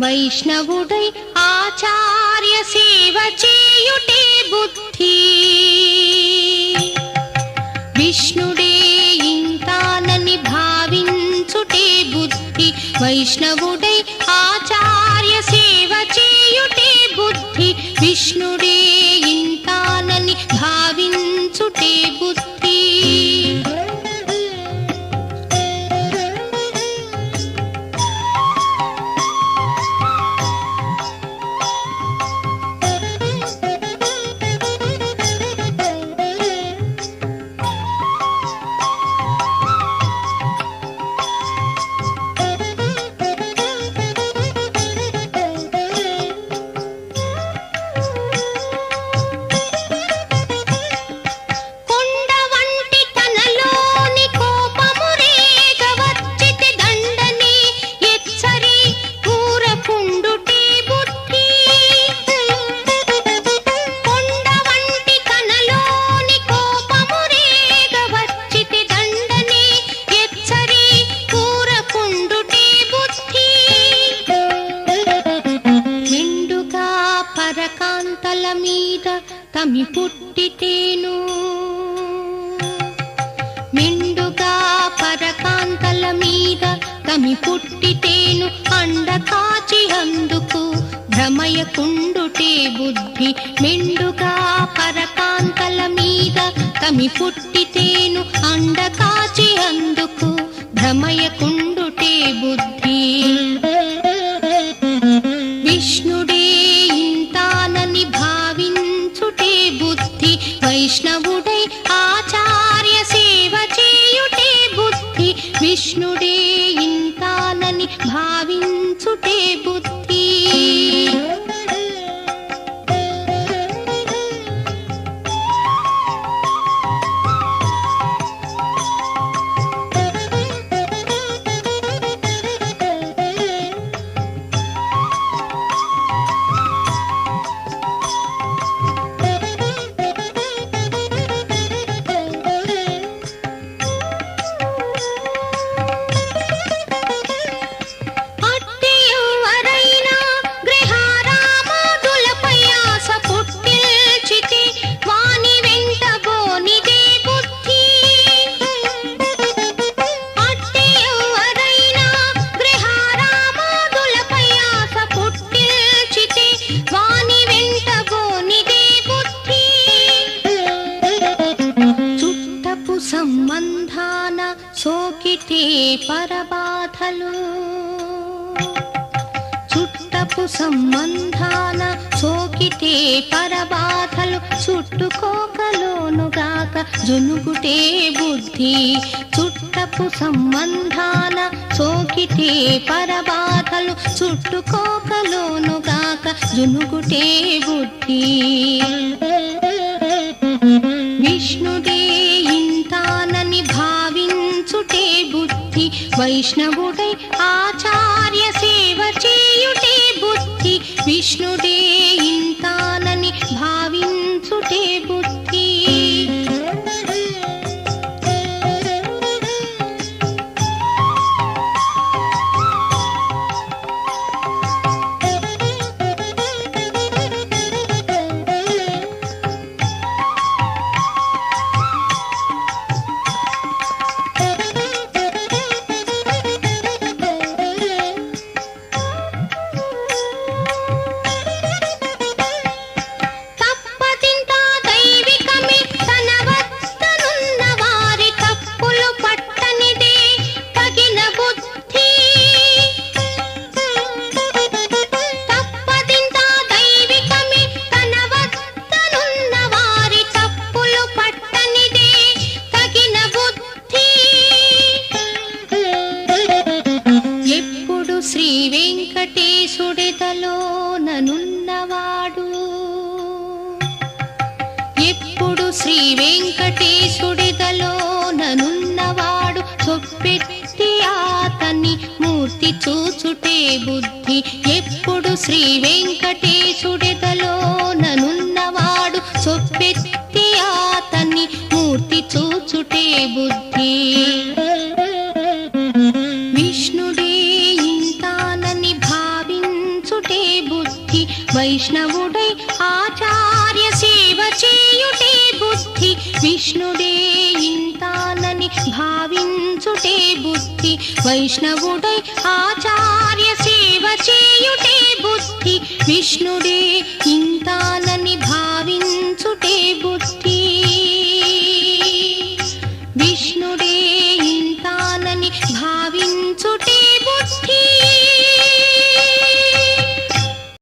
వైష్ణవుడై ఆచార్య సేవ చేయుటే బుద్ధి. విష్ణుడే ఇంతానని భావించుటే బుద్ధి. వైష్ణవుడై తమి పుట్టితేను మెండుగా పరకాంతల మీద తమి పుట్టితేను అండ కాచి అందుకు. భ్రమయకుండుటే బుద్ధి మెండుగా పరకాంతల మీద తమి పుట్టితేను అండ కాచి అందుకు. భ్రమయకుండుటే బుద్ధి. భావించుటే బుద్ధి. పరబాధలు. చుట్టపు సంబంధాన సోకితే పరబాధలు. చుట్టుకోకలోనుగాక జునుగుటే బుద్ధి. చుట్టపు సంబంధాన సోకితే పరబాధలు. చుట్టుకోకలోనుగాక జునుగుటే బుద్ధి. వైష్ణవుడై ఆచార్య సేవ చేయుటే బుద్ధి విష్ణుడే ఎప్పుడు శ్రీ వెంకటేశుడిగలోననున్నవాడు చొప్పెట్టి ఆతని మూర్తి చూచుటే బుద్ధి. ఎప్పుడు శ్రీ వెంకటేశుడిగలోననున్నవాడు చొప్పెట్టి ఆతని మూర్తి చూచుటే బుద్ధి. విష్ణుడే భావించుటే బుద్ధి. వైష్ణవుడై ఆచార చేయుటే బుద్ధి. విష్ణుడే ఇంతానని భావించుటే బుద్ధి. వైష్ణవుడై ఆచార్య సేవ చేయుటే బుద్ధి. విష్ణుడే ఇంతానని భావించుటే బుద్ధి